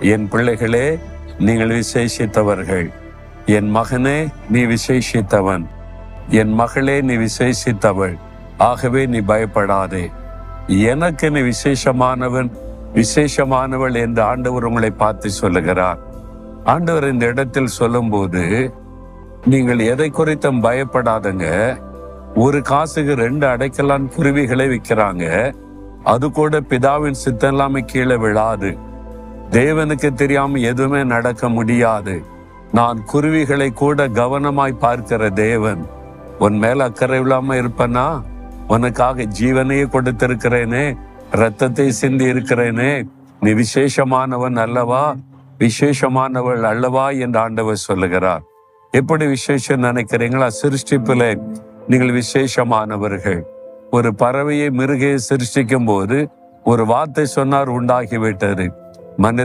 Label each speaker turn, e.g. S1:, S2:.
S1: என் பிள்ளைகளே நீங்கள் விசேஷித்தவர்கள். என் மகனே நீ விசேஷித்தவன். என் மகளே நீ விசேஷித்தவள். ஆகவே நீ பயப்படாதே. எனக்கு நீ விசேஷமானவன் விசேஷமானவள் என்று ஆண்டவர் உங்களை பார்த்து சொல்லுகிறார். ஆண்டவர் இந்த இடத்தில் சொல்லும்போது நீங்கள் எதை குறித்தும் பயப்படாதங்க. ஒரு காசுக்கு ரெண்டு அடைக்கலான் குருவிகளை விற்கிறாங்க. அது கூட பிதாவின் சித்தம் இல்லாம கீழே விழாது. தேவனுக்கு தெரியாம எதுவுமே நடக்க முடியாது. நான் குருவிகளை கூட கவனமாய் பார்க்கிற தேவன். உன் மேல அக்கறை இல்லாம இருப்பனா? உனக்காக ஜீவனையே கொடுத்திருக்கிறேனே ரத்தத்தை சிந்தி இருக்கிறேனே. நீ விசேஷமானவன் அல்லவா? விசேஷமானவள் அல்லவா என்று ஆண்டவர் சொல்லுகிறார். எப்படி விசேஷம் நினைக்கிறீங்களா? சிருஷ்டிப்புல நீங்கள் விசேஷமானவர்கள். ஒரு பறவையை மிருகையை சிருஷ்டிக்கும் போது ஒரு வார்த்தை சொன்னார் உண்டாகிவிட்டது. Mana